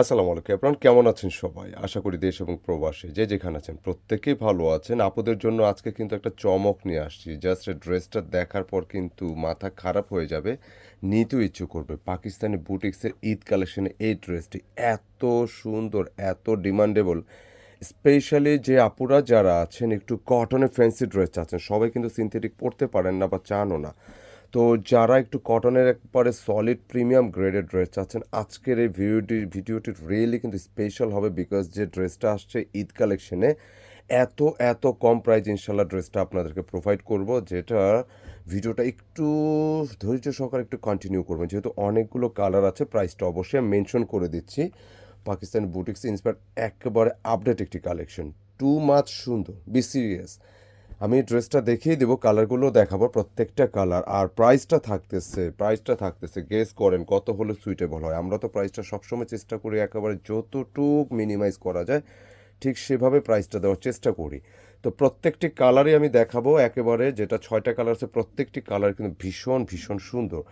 আসসালামু আলাইকুম আপনার কেমন আছেন সবাই? আশা করি দেশ এবং প্রবাসে যে যেখানে আছেন প্রত্যেকেই ভালো আছেন। আপুদের জন্য আজকে কিন্তু একটা চমক নিয়ে আসছি। জাস্ট ড্রেসটা দেখার পর কিন্তু মাথা খারাপ হয়ে যাবে, নিতেও ইচ্ছে করবে। পাকিস্তানি বুটিক্সের ঈদ কালেকশনে এই ড্রেসটি এত সুন্দর, এত ডিমান্ডেবল স্পেশালি যে আপুরা যারা আছেন, একটু কটনের ফ্যান্সি ড্রেস চাচ্ছেন, সবাই কিন্তু সিনথেটিক পরতে পারেন না বা চানও না। তো যারা একটু কটনের একবারে সলিড প্রিমিয়াম গ্রেডের ড্রেস চাচ্ছেন, আজকের এই ভিডিওটি ভিডিওটি রিয়েলি কিন্তু স্পেশাল হবে বিকজ যে ড্রেসটা আসছে ঈদ কালেকশনে এত এত কম প্রাইস ইনশাল্লাহ ড্রেসটা আপনাদেরকে প্রোভাইড করব, যেটা ভিডিওটা একটু ধৈর্য সহকারে একটু কন্টিনিউ করবেন। যেহেতু অনেকগুলো কালার আছে প্রাইসটা অবশ্যই আমি মেনশন করে দিচ্ছি। পাকিস্তান বুটিক্স ইন্সপায়ার একেবারে আপডেট একটি কালেকশন টু মাচ সুন্দর বি সিরিয়াস আমি ড্রেসটা দেখিয়ে দেবো কালারগুলো দেখাবো প্রত্যেকটা কালার আর প্রাইসটা থাকতেছে প্রাইসটা থাকতেছে। গেস করেন কত হলে সুইটেবল হয়। আমরা তো প্রাইসটা সবসময় চেষ্টা করি একেবারে যতটুক মিনিমাইজ করা যায়, ঠিক সেভাবে প্রাইসটা দেওয়ার চেষ্টা করি। তো প্রত্যেকটি কালারই আমি দেখাবো। একেবারে যেটা ছয়টা কালার আছে, প্রত্যেকটি কালার কিন্তু ভীষণ ভীষণ সুন্দর।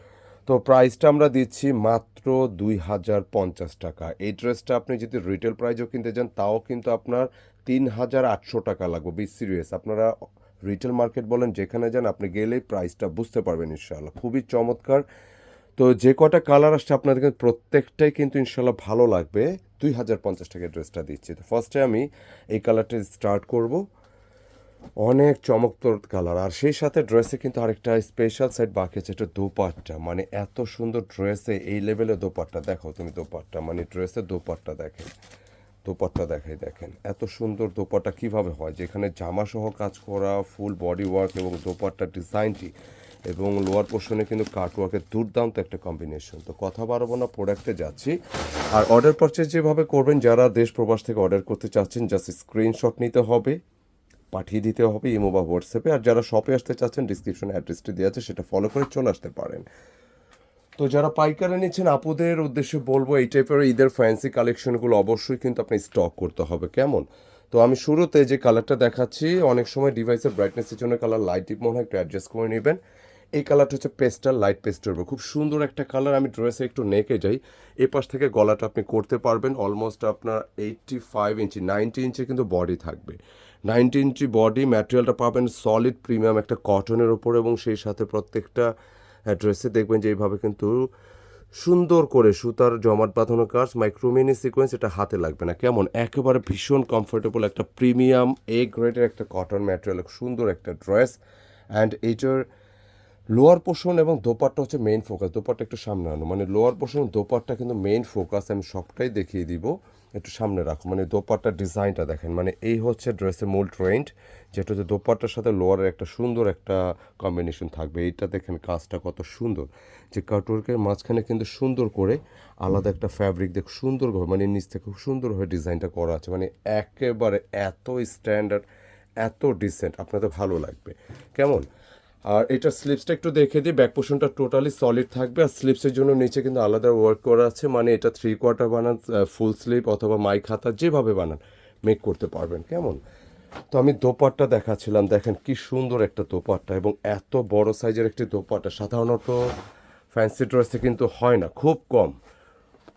তো প্রাইসটা আমরা দিচ্ছি মাত্র দুই হাজার পঞ্চাশ টাকা। এই ড্রেসটা আপনি যদি রিটেল প্রাইজও কিনতে যান তাও কিন্তু আপনার তিন হাজার আটশো টাকা লাগবে। বি সিরিয়াস আপনারা রিটেল মার্কেট বলেন, যেখানে যান, আপনি গেলেই প্রাইসটা বুঝতে পারবেন ইনশাল্লাহ খুবই চমৎকার। তো যে কটা কালার আসছে, আপনাদের কিন্তু প্রত্যেকটাই কিন্তু ইনশাল্লাহ ভালো লাগবে। দুই হাজার পঞ্চাশ টাকার ড্রেসটা দিচ্ছি। তো ফার্স্টে আমি এই কালারটা স্টার্ট করব। অনেক চমকপ্রদ কালার আর সেই সাথে ড্রেসে কিন্তু আরেকটা স্পেশাল সাইড বাকি আছে, এটা দোপাট্টা। মানে এত সুন্দর ড্রেসে এই লেভেলে দোপাট্টা। দেখো তুমি দোপাট্টা মানে ড্রেসের দোপাট্টা দেখেন দোপাট্টা দেখাই দেখেন। এত সুন্দর দোপাট্টা কীভাবে হয়? যেখানে জামা সহ কাজ করা ফুল বডি ওয়ার্ক এবং দোপাট্টার ডিজাইনটি এবং লোয়ার পোর্শনে কিন্তু কাটওয়ার্কের দুর্দান্ত একটা কম্বিনেশন তো কথা বাড়াবো না প্রোডাক্টে যাচ্ছি। আর অর্ডার পারচেজ যেভাবে করবেন, যারা দেশ প্রবাস থেকে অর্ডার করতে চাচ্ছেন জাস্ট স্ক্রিনশট নিতে হবে। পাঠিয়ে দিতে হবে ইমো বা হোয়াটসঅ্যাপে। আর যারা শপে আসতে চাচ্ছেন ডিসক্রিপশনে অ্যাড্রেসটি দেওয়া আছে, সেটা ফলো করে চলে আসতে পারেন। তো যারা পাইকারে নিচ্ছেন, আপুদের উদ্দেশ্যে বলব, এই টাইপের ঈদের ফ্যান্সি কালেকশনগুলো অবশ্যই কিন্তু আপনি স্টক করতে হবে। কেমন? তো আমি শুরুতে যে কালারটা দেখাচ্ছি, অনেক সময় ডিভাইসের ব্রাইটনেসের জন্য কালার লাইট মনে হয়, একটু অ্যাডজাস্ট করে নেবেন। এই কালারটা হচ্ছে পেস্টাল লাইট পেস্টের উপর খুব সুন্দর একটা কালার আমি ড্রেসে একটু নেকে যাই। এ পাশ থেকে গলাটা আপনি করতে পারবেন অলমোস্ট আপনার eighty five inch ninety inch কিন্তু বডি থাকবে। নাইনটি ইঞ্চি বডি ম্যাটেরিয়ালটা পাবেন সলিড প্রিমিয়াম একটা কটনের ওপর এবং সেই সাথে প্রত্যেকটা ড্রেসে দেখবেন যে এইভাবে কিন্তু সুন্দর করে সুতার জমাট বাঁধানো কাজ মাইক্রোমিনি সিকোয়েন্স এটা হাতে লাগবে না। কেমন? একেবারে ভীষণ কমফোর্টেবল একটা প্রিমিয়াম এ গ্রেডের একটা কটন ম্যাটেরিয়াল, সুন্দর একটা ড্রেস অ্যান্ড এইটার লোয়ার পোর্শন এবং দোপাট্টা হচ্ছে মেইন ফোকাস দোপাট্টা একটু সামনে আনো। মানে লোয়ার পোর্শন দোপাট্টা কিন্তু মেইন ফোকাস আমি সবটাই দেখিয়ে দিব। একটু সামনে রাখো। মানে দোপাট্টার ডিজাইনটা দেখেন। মানে এই হচ্ছে ড্রেসের মূল ট্রেন্ড যেটা হচ্ছে দোপাট্টার সাথে লোয়ারের একটা সুন্দর একটা কম্বিনেশন থাকবে। এইটা দেখেন কাজটা কত সুন্দর। যে কাটওয়ার্কের মাঝখানে কিন্তু সুন্দর করে আলাদা একটা ফ্যাব্রিক দেখ সুন্দরভাবে মানে নিচ থেকে খুব সুন্দরভাবে ডিজাইনটা করা আছে। মানে একেবারে এত স্ট্যান্ডার্ড এত ডিসেন্ট আপনাদের ভালো লাগবে। কেমন? আর এটা স্লিপসটা একটু দেখে দিই ব্যাক পোর্শনটা টোটালি সলিড থাকবে আর স্লিপসের জন্য নিচে কিন্তু আলাদা ওয়ার্ক করা আছে মানে এটা থ্রি কোয়ার্টার বানান ফুল স্লিপ অথবা মাইক হাতা যেভাবে বানান মেক করতে পারবেন, কেমন? তো আমি দোপাট্টা দেখাচ্ছিলাম, দেখেন কি সুন্দর একটা দোপাট্টা এবং এত বড় সাইজের একটি দোপাট্টা, সাধারণত ফ্যান্সি ড্রেসে কিন্তু হয় না, খুব কম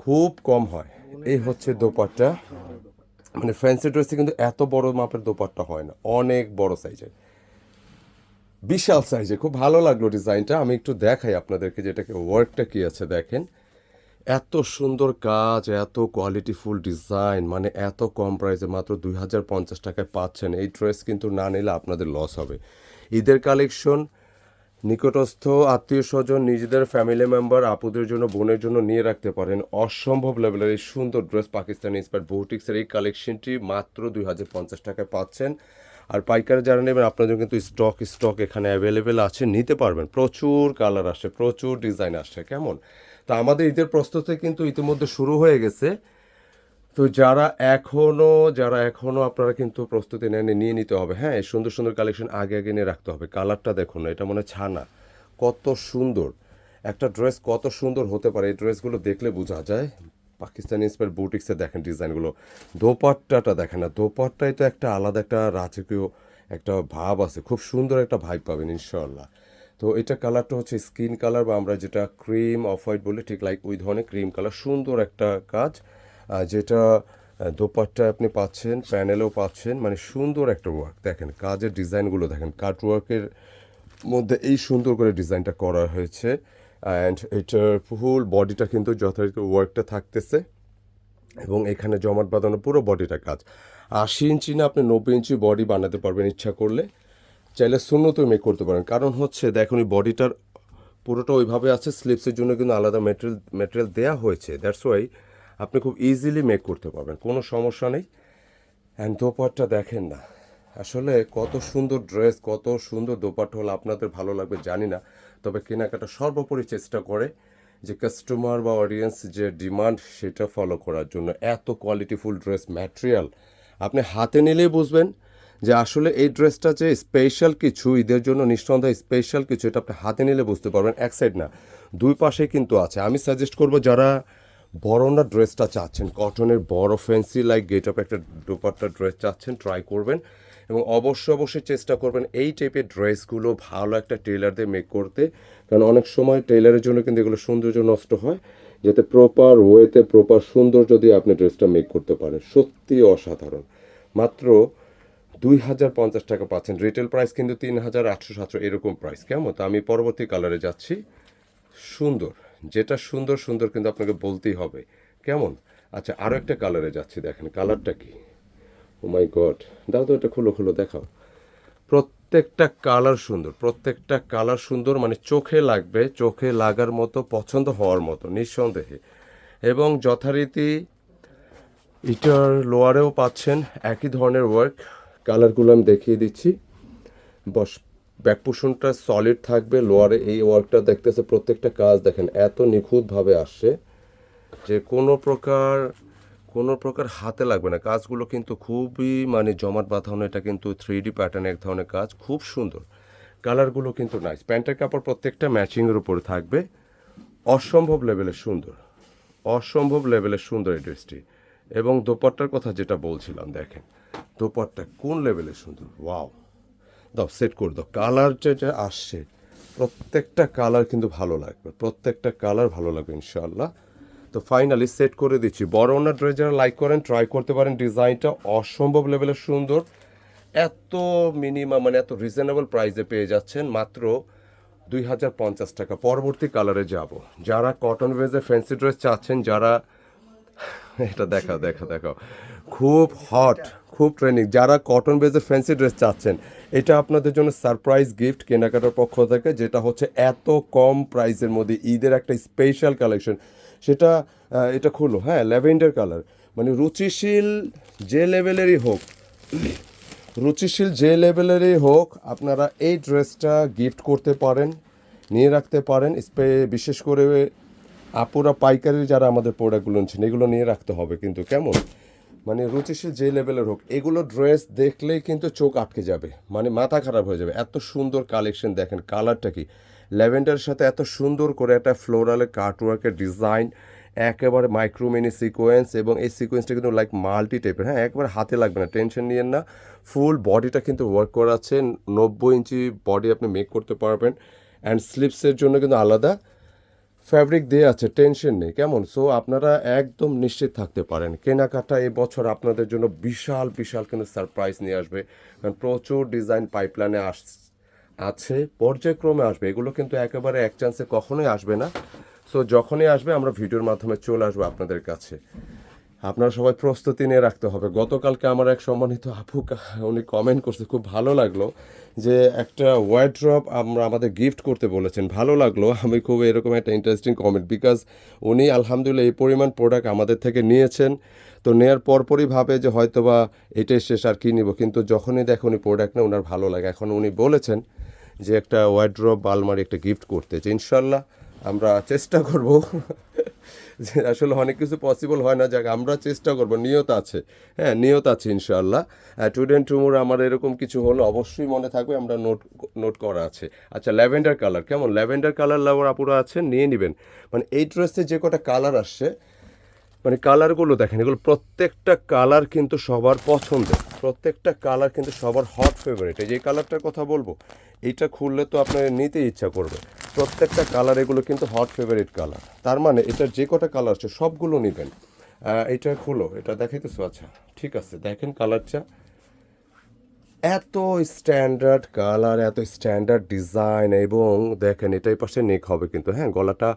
খুব কম হয়। এই হচ্ছে দোপাট্টা মানে ফ্যান্সি ড্রেসে কিন্তু এত বড় মাপের দোপাট্টা হয় না, অনেক বড় সাইজের বিশাল সাইজে খুব ভালো লাগল ডিজাইনটা আমি একটু দেখাই আপনাদেরকে যেটাকে ওয়ার্কটা কি আছে, দেখেন। এত সুন্দর কাজ, এত কোয়ালিটিফুল ডিজাইন মানে এত কম প্রাইসে মাত্র দুই হাজার পঞ্চাশ টাকায় পাচ্ছেন। এই ড্রেস কিন্তু না নিলে আপনাদের লস হবে। ঈদের কালেকশন নিকটস্থ আত্মীয় স্বজন, নিজেদের ফ্যামিলি মেম্বার আপুদের জন্য, বোনের জন্য নিয়ে রাখতে পারেন। অসম্ভব লেভেলের এই সুন্দর ড্রেস পাকিস্তানি ইন্সপায়ার বোটিক্সের এই কালেকশনটি মাত্র দুই হাজার পঞ্চাশ টাকায় পাচ্ছেন। আর পাইকারি যারা নেবেন, আপনাদের কিন্তু স্টক স্টক এখানে অ্যাভেলেবেল আছে, নিতে পারবেন। প্রচুর কালার আসে, প্রচুর ডিজাইন আসে, কেমন? তা আমাদের ঈদের প্রস্তুতি কিন্তু ইতিমধ্যে শুরু হয়ে গেছে। তো যারা এখনও যারা এখনও আপনারা কিন্তু প্রস্তুতি নেন নিয়ে নিতে হবে। হ্যাঁ এই সুন্দর সুন্দর কালেকশন আগে আগে নিয়ে রাখতে হবে। কালারটা দেখুন, এটা মনে ছানা। কত সুন্দর। একটা ড্রেস কত সুন্দর হতে পারে। এই ড্রেসগুলো দেখলে বোঝা যায়। পাকিস্তানি ইন্সপায়ার বুটিক্সে দেখেন ডিজাইনগুলো দোপাট্টাটা দেখেন না দোপাট্টায় তো একটা আলাদা একটা রাজকীয় একটা ভাব আছে খুব সুন্দর একটা ভাইব পাবেন ইনশাল্লাহ তো এটা কালারটা হচ্ছে স্কিন কালার বা আমরা যেটা ক্রিম অফ হোয়াইট বলি ঠিক লাইক ওই ধরনের ক্রিম কালার সুন্দর একটা কাজ। যেটা আহ, দোপাট্টা আপনি পাচ্ছেন প্যানেলেও পাচ্ছেন মানে সুন্দর একটা ওয়ার্ক দেখেন কাজের ডিজাইনগুলো দেখেন কাট ওয়ার্কের মধ্যে এই সুন্দর করে ডিজাইনটা করা হয়েছে। অ্যান্ড এটার ফুল বডিটা কিন্তু যথারীতি ওয়ার্কটা থাকতেছে। এবং এখানে জমাট বাঁধানো পুরো বডিটা কাজ। আশি ইঞ্চি না আপনি নব্বই ইঞ্চি বডি বানাতে পারবেন ইচ্ছা করলে। চাইলে শূন্যতেও মেক করতে পারেন। কারণ হচ্ছে, দেখুন এই বডিটার পুরোটা ওইভাবে আছে স্লিপসের জন্য কিন্তু আলাদা মেটেরিয়াল মেটেরিয়াল দেওয়া হয়েছে। দ্যাটস ওয়াই আপনি খুব ইজিলি মেক করতে পারবেন। কোনো সমস্যা নেই। অ্যান্ড দোপাট্টা দেখেন না। আসলে কত সুন্দর ড্রেস কত সুন্দর দোপাট্টা হলে আপনাদের ভালো লাগবে জানি না। তবে কেনাকাটা সর্বোপরি চেষ্টা করে যে কাস্টমার বা অডিয়েন্স যে ডিমান্ড সেটা ফলো করার জন্য। এত কোয়ালিটিফুল ড্রেস ম্যাটেরিয়াল আপনি হাতে নিলেই বুঝবেন যে আসলে এই ড্রেসটা যে স্পেশাল কিছু, ঈদের জন্য নিঃসন্দেহে স্পেশাল কিছু, এটা আপনি হাতে নিলে বুঝতে পারবেন। এক সাইড না, দুই পাশে কিন্তু আছে। আমি সাজেস্ট করব যারা বড় না ড্রেসটা চাচ্ছেন কটনের বড় ফ্যান্সি লাইক গেট আপ একটা দোপাট্টা ড্রেস চাচ্ছেন ট্রাই করবেন। এবং অবশ্যই অবশ্যই চেষ্টা করবেন এই টাইপের ড্রেসগুলো ভালো একটা টেলার দিয়ে মেক করতে। কারণ অনেক সময় টেলারের জন্য কিন্তু এগুলো সৌন্দর্য নষ্ট হয়। যাতে প্রপার ওয়েতে প্রপার সৌন্দর্য দিয়ে আপনি ড্রেসটা মেক করতে পারেন। সত্যি অসাধারণ। মাত্র দুই হাজার পঞ্চাশ টাকা পাচ্ছেন। রিটেল প্রাইস কিন্তু তিন হাজার আটশো সাতশো এরকম প্রাইস কেমন? তো আমি পরবর্তী কালারে যাচ্ছি। সুন্দর। যেটা সুন্দর সুন্দর কিন্তু আপনাকে বলতেই হবে। কেমন? আচ্ছা আরও একটা কালারে যাচ্ছি, দেখেন। কালারটা কি? ও মাই গড দাও তো এটা খুলো খুলো, দেখাও। প্রত্যেকটা কালার সুন্দর, প্রত্যেকটা কালার সুন্দর মানে চোখে লাগবে, চোখে লাগার মতো, পছন্দ হওয়ার মতো, নিঃসন্দেহে। এবং যথারীতি ইটার লোয়ারেও পাচ্ছেন, একই ধরনের ওয়ার্ক কালারগুলো আমি দেখিয়ে দিচ্ছি। বস ব্যাক পোষণটা সলিড থাকবে, লোয়ারে এই ওয়ার্কটা দেখতেছে প্রত্যেকটা কাজ দেখেন, এত নিখুঁতভাবে আসছে যে কোনো প্রকার কোনো প্রকার হাতে লাগবে না। কাজগুলো কিন্তু খুবই মানে জমাট বাঁধানো এটা কিন্তু থ্রি ডি প্যাটার্ন এক ধরনের কাজ, খুব সুন্দর। কালারগুলো কিন্তু নাইস প্যান্টের কাপড় প্রত্যেকটা ম্যাচিংয়ের উপরে থাকবে। অসম্ভব লেভেলের সুন্দর। অসম্ভব লেভেলের সুন্দর এই ড্রেসটি এবং দোপাট্টার কথা যেটা বলছিলাম, দেখেন, দোপাট্টা কোন লেভেলের সুন্দর? ওয়াও দাও সেট করে দাও। কালার যেটা আসছে, প্রত্যেকটা কালার কিন্তু ভালো লাগবে। প্রত্যেকটা কালার ভালো লাগবে ইনশাল্লাহ তো ফাইনালি সেট করে দিচ্ছি। বড় ওনার ড্রেস যারা লাইক করেন ট্রাই করতে পারেন। ডিজাইনটা অসম্ভব লেভেলের সুন্দর। এত মিনিমাম মানে এত রিজনেবল প্রাইসে পেয়ে যাচ্ছেন। মাত্র দুই হাজার পঞ্চাশ টাকা। পরবর্তী কালারে যাব। যারা কটন ভেজে ফ্যান্সি ড্রেস চাচ্ছেন, যারা এটা দেখা দেখাও দেখাও। খুব হট খুব ট্রেনিং যারা কটন বেজের ফ্যান্সি ড্রেস চাচ্ছেন, এটা আপনাদের জন্য সারপ্রাইজ গিফট কেনাকাটার পক্ষ থেকে, যেটা হচ্ছে এত কম প্রাইসের মধ্যে ঈদের একটা স্পেশাল কালেকশন সেটা এটা খুলো হ্যাঁ ল্যাভেন্ডার কালার। মানে রুচিশীল যে লেভেলেরই হোক, রুচিশীল যে লেভেলেরই হোক, আপনারা এই ড্রেসটা গিফট করতে পারেন, নিয়ে রাখতে পারেন। স্পে- বিশেষ করে আপুরা, পাইকারি যারা আমাদের প্রোডাক্টগুলো নিচ্ছেন এগুলো নিয়ে রাখতে হবে কিন্তু, কেমন? মানে রুচিশীল যে লেভেলের হোক, এগুলো ড্রেস দেখলেই কিন্তু চোখ আটকে যাবে মানে মাথা খারাপ হয়ে যাবে। এত সুন্দর কালেকশন দেখেন, কালারটা কি? ল্যাভেন্ডারের সাথে এত সুন্দর করে একটা ফ্লোরালের কার্টওয়ার্কের ডিজাইন, একেবারে মাইক্রোমিনি সিকোয়েন্স এবং এই সিকোয়েন্সটা কিন্তু লাইক মাল্টি টাইপের হ্যাঁ একবার হাতে লাগবে না টেনশন নিয়েন না। ফুল বডিটা কিন্তু ওয়ার্ক করা আছে, নব্বই ইঞ্চি বডি আপনি মেক করতে পারবেন। অ্যান্ড স্লিপসের জন্য কিন্তু আলাদা ফ্যাব্রিক দিয়ে আছে টেনশন নেই। কেমন? সো আপনারা একদম নিশ্চিত থাকতে পারেন। কেনাকাটা এবছর আপনাদের জন্য বিশাল বিশাল কিন্তু সারপ্রাইজ নিয়ে আসবে। কারণ প্রচুর ডিজাইন পাইপলাইনে আস আছে, পর্যায়ক্রমে আসবে। এগুলো কিন্তু একেবারে এক চান্সে কখনোই আসবে না। সো যখনই আসবে, আমরা ভিডিওর মাধ্যমে চলে আসব আপনাদের কাছে। আপনারা সবাই প্রস্তুতি নিয়ে রাখতে হবে। গতকালকে আমার এক সম্মানিত আপু উনি কমেন্ট করছে, খুব ভালো লাগল যে একটা ওয়ার্ড্রপ আমরা আমাদের গিফট করতে বলেছেন। ভালো লাগল, আমি খুব এরকম একটা ইন্টারেস্টিং কমেন্ট বিকজ উনি আলহামদুলিল্লাহ এই পরিমাণ প্রোডাক্ট আমাদের থেকে নিয়েছেন। তো নেয়ার পরপরই ভাবে যে হয়তোবা এটাই শেষ আর কী নিব। কিন্তু যখনই দেখে উনি প্রোডাক্ট না ওনার ভালো লাগে। এখন উনি বলেছেন যে একটা ওয়ার্ড্রপ আলমারি, একটা গিফট করতে যে ইনশাল্লাহ আমরা চেষ্টা করব। যে আসলে অনেক কিছু পসিবল হয় না, যাক, আমরা চেষ্টা করব। নিয়ত আছে। হ্যাঁ নিয়ত আছে ইনশাআল্লাহ টুডেন্ট টুমোর আমার এরকম কিছু হলে অবশ্যই মনে থাকবে, আমরা নোট নোট করা আছে। আচ্ছা ল্যাভেন্ডার কালার কেমন? ল্যাভেন্ডার কালার লাভার আপুরা আছে, নিয়ে নেবেন। মানে এই ড্রেসে যে কটা কালার আসছে মানে কালারগুলো দেখেন, এগুলো প্রত্যেকটা কালার কিন্তু সবার পছন্দের। প্রত্যেকটা কালার কিন্তু সবার হট ফেভারিট এই যে কালারটার কথা বলব, এইটা খুললে তো আপনার নিতে ইচ্ছা করবে। প্রত্যেকটা কালার এগুলো কিন্তু হট ফেভারিট কালার তার মানে এটার যে কটা কালার আছে সবগুলো নেবেন। এটা খুলো, এটা দেখাইতেছো? আচ্ছা ঠিক আছে, দেখেন কালারটা এত স্ট্যান্ডার্ড কালার এত স্ট্যান্ডার্ড ডিজাইন এবং দেখেন এটাই পাশে নেক হবে কিন্তু হ্যাঁ গলাটা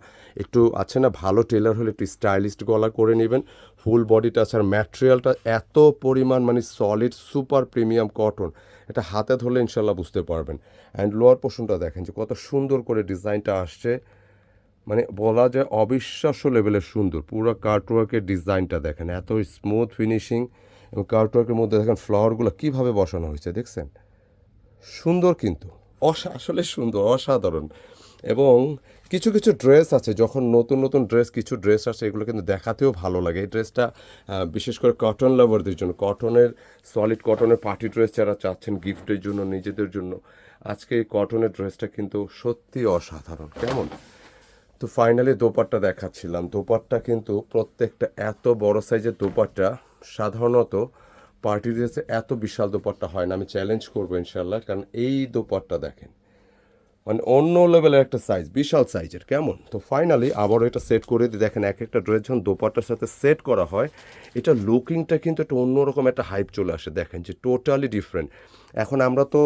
একটু আছে না, ভালো টেলার হলে একটু স্টাইলিস্ট গলা করে নেবেন। ফুল বডিটা আছে আর ম্যাটেরিয়ালটা এত পরিমাণ মানে সলিড সুপার প্রিমিয়াম কটন এটা হাতে ধরলে ইনশাল্লাহ বুঝতে পারবেন। অ্যান্ড লোয়ার পোর্শনটা দেখেন যে কত সুন্দর করে ডিজাইনটা আসছে। মানে বলা যায় অবিশ্বাস্য লেভেলের সুন্দর, পুরো কার্টওয়ার্কের ডিজাইনটা দেখেন, এত স্মুথ ফিনিশিং এবং কার্টওয়ার্কের মধ্যে দেখেন ফ্লাওয়ারগুলো কীভাবে বসানো হয়েছে, দেখছেন? সুন্দর কিন্তু। অসা, আসলে সুন্দর, অসাধারণ। এবং কিছু কিছু ড্রেস আছে, যখন নতুন নতুন ড্রেস কিছু ড্রেস আছে এগুলো কিন্তু দেখাতেও ভালো লাগে। এই ড্রেসটা বিশেষ করে কটন লাভারদের জন্য কটনের সলিড কটনের পার্টি ড্রেস যারা চাচ্ছেন গিফটের জন্য, নিজেদের জন্য, আজকে এই কটনের ড্রেসটা কিন্তু সত্যি অসাধারণ। কেমন? তো ফাইনালি দোপাট্টা দেখাচ্ছিলাম। দোপাট্টা কিন্তু প্রত্যেকটা, এত বড় সাইজের দোপাট্টা সাধারণত পার্টি ড্রেসে এত বিশাল দোপাট্টা হয় না, আমি চ্যালেঞ্জ করব ইনশাল্লাহ কারণ এই দোপাট্টা দেখেন। মানে অন্য লেভেলের একটা সাইজ বিশাল সাইজের কেমন? তো ফাইনালি আবার এটা সেট করে দিই, দেখেন এক একটা ড্রেস যখন দোপাট্টার সাথে সেট করা হয়, এটা লুকিংটা কিন্তু একটা অন্যরকম একটা হাইপ চলে আসে, দেখেন যে টোটালি ডিফারেন্ট এখন আমরা তো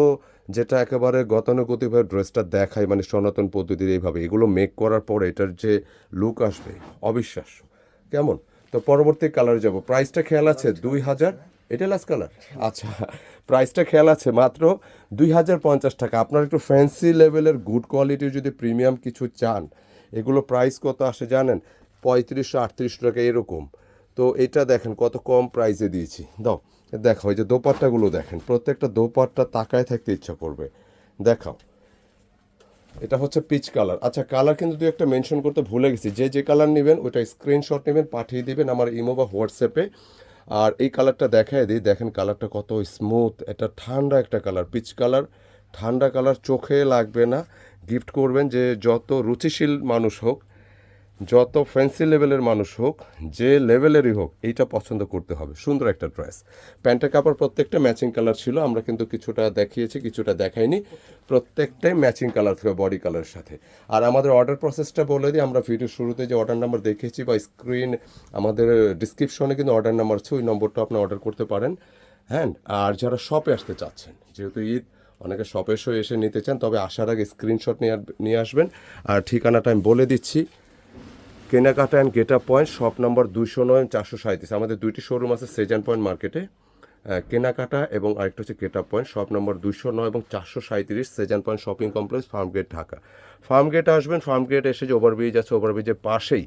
যেটা একেবারে গতানুগতিকভাবে ড্রেসটা দেখাই মানে সনাতন পদ্ধতির এইভাবে, এগুলো মেক করার পর এটার যে লুক আসবে, অবিশ্বাস্য। কেমন? তো পরবর্তী কালারে যাব। প্রাইসটা খেয়াল আছে দুই হাজার। এটা লাস্ট কালার আচ্ছা প্রাইসটা খেয়াল আছে মাত্র দুই হাজার পঞ্চাশ টাকা। আপনার একটু ফ্যান্সি লেভেলের গুড কোয়ালিটির যদি প্রিমিয়াম কিছু চান, এগুলো প্রাইস কত আসে জানেন? পঁয়ত্রিশশো আটত্রিশশো টাকা এরকম। তো এটা দেখেন কত কম প্রাইসে দিয়েছি। দাও, দেখো এই যে দোপাট্টাগুলো দেখেন। প্রত্যেকটা দোপাট্টা তাকায় থাকতে ইচ্ছা করবে। দেখাও। এটা হচ্ছে পিচ কালার আচ্ছা কালার কিন্তু দুই একটা মেনশন করতে ভুলে গেছি। যে যে কালার নেবেন, ওইটা স্ক্রিনশট নেবেন, পাঠিয়ে দেবেন আমার ইমো বা হোয়াটসঅ্যাপে আর এই কালারটা দেখায় দিই। দেখেন কালারটা কত স্মুথ এটা ঠান্ডা একটা কালার পিচ কালার ঠান্ডা কালার চোখে লাগবে না। গিফট করবেন যে যত রুচিশীল মানুষ হোক যত ফ্যান্সি লেভেলের মানুষ হোক, যে লেভেলেরই হোক, এইটা পছন্দ করতে হবে। সুন্দর একটা ড্রেস প্যান্টের কাপড় প্রত্যেকটা ম্যাচিং কালার ছিল, আমরা কিন্তু কিছুটা দেখিয়েছি, কিছুটা দেখাইনি। প্রত্যেকটাই ম্যাচিং কালার থেকে বডি কালারের সাথে। আর আমাদের অর্ডার প্রসেসটা বলে দিই, আমরা ভিডিও শুরুতে যে অর্ডার নাম্বার দেখিয়েছি বা স্ক্রিন আমাদের ডিসক্রিপশনে কিন্তু অর্ডার নাম্বার আছে, ওই নম্বরটা আপনি অর্ডার করতে পারেন। হ্যাঁ আর যারা শপে আসতে চাচ্ছেন, যেহেতু ঈদ, অনেকে শপে এসে নিতে চান, তবে আসার আগে স্ক্রিনশট নিয়ে নিয়ে আসবেন। আর ঠিকানাটা আমি বলে দিচ্ছি। কেনাকাটা and gate up point shop number দুশো নয়, চারশো সাঁত্রিশ আমাদের দুইটি শোরুম আছে সেজান পয়েন্ট মার্কেটে কেনাকাটা এবং আরেকটা হচ্ছে gate up point shop number দুশো নয় এবং চারশো সাঁত্রিশ Sezan point shopping complex farm gate Dhaka farm gate আসবেন ফার্ম গেট এসে যে ওভারব্রিজ আছে ওভারব্রিজের পাশেই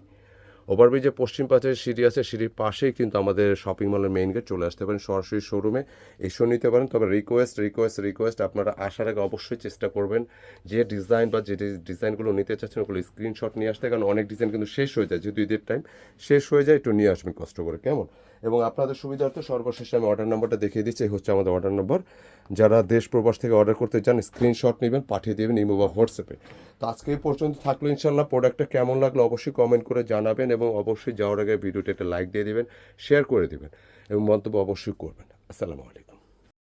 ওভারব্রিজের পশ্চিম পাশে সিঁড়ি আছে, সিঁড়ির পাশেই কিন্তু আমাদের শপিং মলের মেইন গেট চলে আসতে পারেন, সরাসরি শোরুমে এসেও নিতে পারেন। তবে রিকোয়েস্ট রিকোয়েস্ট রিকোয়েস্ট আপনারা আসার আগে অবশ্যই চেষ্টা করবেন যে ডিজাইন বা যে ডিজাইনগুলো নিতে চাচ্ছেন ওগুলো স্ক্রিনশট নিয়ে আসতে, কারণ অনেক ডিজাইন কিন্তু শেষ হয়ে যায়, যেহেতু ঈদের টাইম শেষ হয়ে যায়, একটু নিয়ে আসবেন কষ্ট করে কেমন? এবং আপনাদের সুবিধার্থে সর্বশেষে আমি অর্ডার নাম্বারটা দেখিয়ে দিচ্ছি হচ্ছে আমাদের অর্ডার নম্বর যারা দেশ প্রবাস থেকে অর্ডার করতে চান স্ক্রিনশট নেবেন, পাঠিয়ে দেবেন ইমো বা হোয়াটসঅ্যাপে তো আজকে পর্যন্ত থাকল ইনশাল্লাহ প্রোডাক্টটা কেমন লাগল অবশ্যই কমেন্ট করে জানাবেন এবং অবশ্যই যাওয়ার আগে ভিডিওটা একটা লাইক দিয়ে দেবেন শেয়ার করে দেবেন এবং মন্তব্য অবশ্যই করবেন। আসসালামু আলাইকুম।